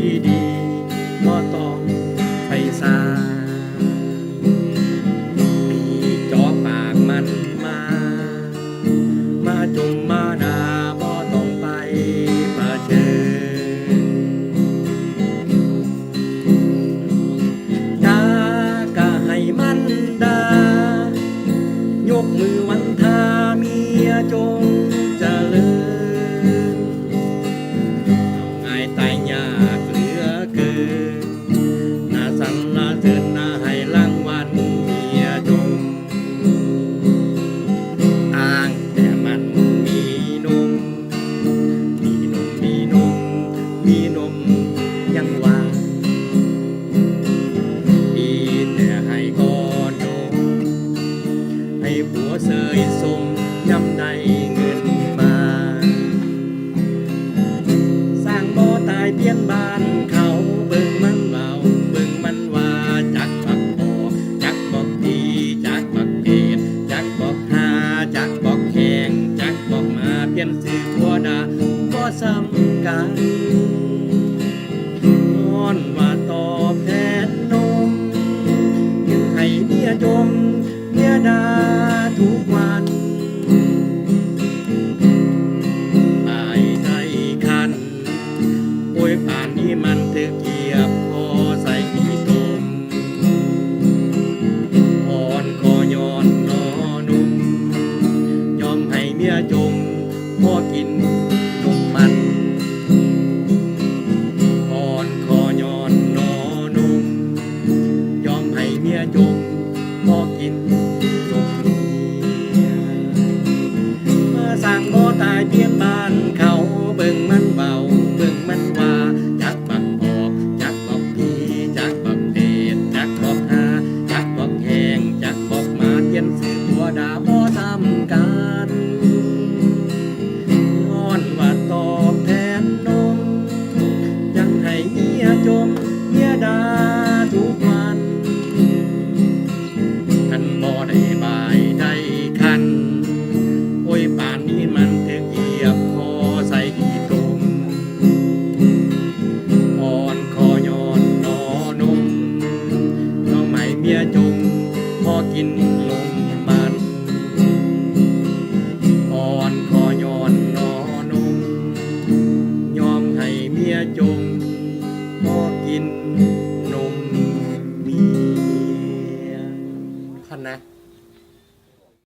ดีดีๆบ่ต้องไปสาปีจอปากมันมา มาจมมาดาบ่ต้องไปเชิญดากะให้มันดายกมือวันทาเมียจงเจริญ ให้ผัวเสยสมยำได้เงินมา สร้างบ่อตายเพียนบ้านเขาเบิ่งมันเบาเบิ่งมันว่าจักบักออกจักบอกดีจักบักเกดจักบอกหาจักบอกแหงจักบอกมาเปลี่ยนสื่อผัวดาบ่ซ้ำกันนอนว่าตอบแทนนมยังให้เมียจมเมี จมพอกินนมมันอ่อนคอยอนนอนุ่มยอมให้เมียจมพอกินนมเมียเมื่อสั่งบ่ตายเพียงบ้านเขาเบิ่งมันเบาเบิ่งมันว่าจักบักออกจักบอกพีจักบอกเดดจักบอกหาจักบอกแหงจักบอกมาเทียนสื่อตัวดาบ่ทำกันน กินลมมันอ่อนคอยอนนอนุ่มยอมให้เมียจมพอกินนมเมียพันนะ